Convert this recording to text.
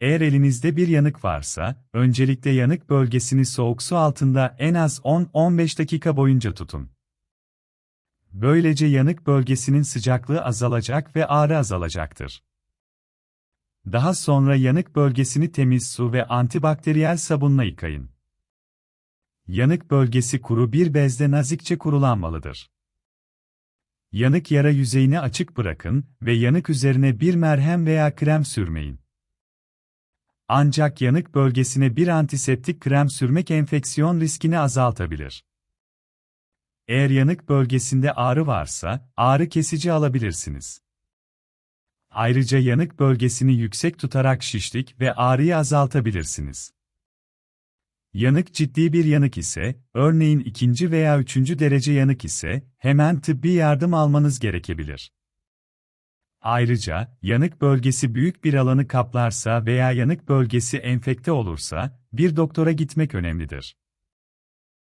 Eğer elinizde bir yanık varsa, öncelikle yanık bölgesini soğuk su altında en az 10-15 dakika boyunca tutun. Böylece yanık bölgesinin sıcaklığı azalacak ve ağrı azalacaktır. Daha sonra yanık bölgesini temiz su ve antibakteriyel sabunla yıkayın. Yanık bölgesi kuru bir bezde nazikçe kurulanmalıdır. Yanık yara yüzeyini açık bırakın ve yanık üzerine bir merhem veya krem sürmeyin. Ancak yanık bölgesine bir antiseptik krem sürmek enfeksiyon riskini azaltabilir. Eğer yanık bölgesinde ağrı varsa, ağrı kesici alabilirsiniz. Ayrıca yanık bölgesini yüksek tutarak şişlik ve ağrıyı azaltabilirsiniz. Yanık ciddi bir yanık ise, örneğin ikinci veya üçüncü derece yanık ise, hemen tıbbi yardım almanız gerekebilir. Ayrıca, yanık bölgesi büyük bir alanı kaplarsa veya yanık bölgesi enfekte olursa, bir doktora gitmek önemlidir.